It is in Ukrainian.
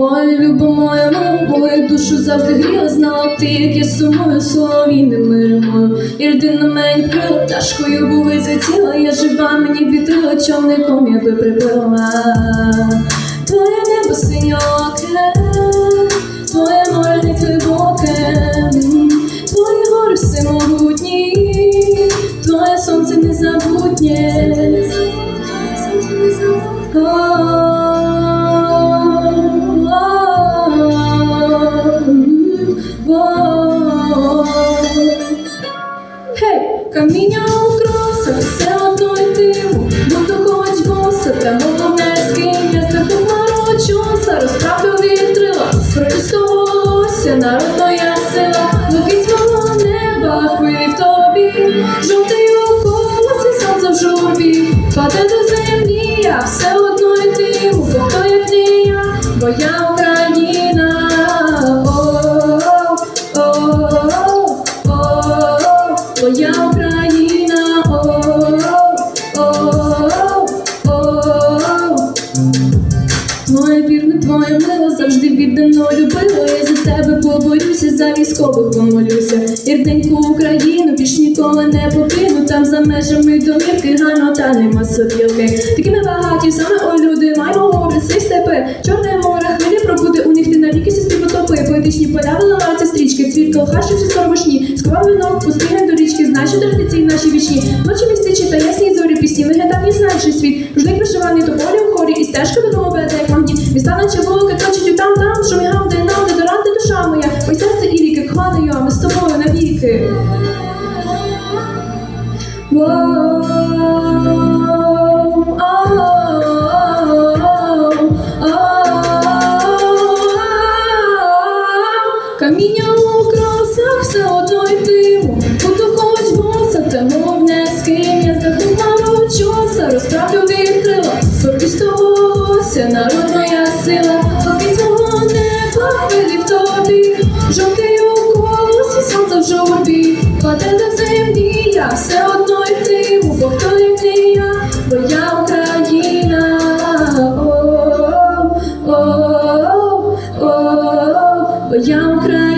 Моя люба, моя мама, мою душу завжди гріла, знала ти, як я сумую солов'їними римою. І людина мені крила, були затіла, я жива, мені вітрила, човником я би приплила. Твоє небо синьоке, твоє море не глибоке, твої гори всемогутні, твоє сонце незабутнє. Гей, каміння у кросах, все одно йтиму, буду хоч боса, та головне з ким я страху марочуса, розправду вітрила, проростоволося, народна я сила, лукить свого неба, хвилі в тобі, жовтий у колосі, сонце в журбі, паде до землі, я все одно йтиму, бо хто як не я, бо я Україна. Моя Україна, Моє вірне, твоє мило завжди віддано любило. Я за тебе побоюся, за військових помолюся. Рідненьку Україну більш ніколи не покину. Там за межами домівки гано та нема сопілки. Такими багаті саме о люди, маємо гори, сей степи, чорне море, хвилі пробуде у них ти навіки сісти потопи. Поетичні поля виливаються стрічки, цвіт колхашів чи скоробошні. Сковав вінок, пустинен до річки, що традиції наші вічні. Пісні, виглядав не світ. Ружник вишиваний тополі в хорі, і стежка додому веде, як магніт. Міста наче вулики точить у там там, що мігав, де нам, де доранти душа моя. Ой, серце і ріки, хвалою, а ми з тобою навіки. Каміння у кросах все одно розправлю відкрила, тобі з волосся народ моя сила, Обід цього неба хвилі в тобі, жовтий у колосі, сонце в жовбі, паде до землі, я все одно й у Бог то не я, бо я Україна. О, о, о, о, о, бо я Україна.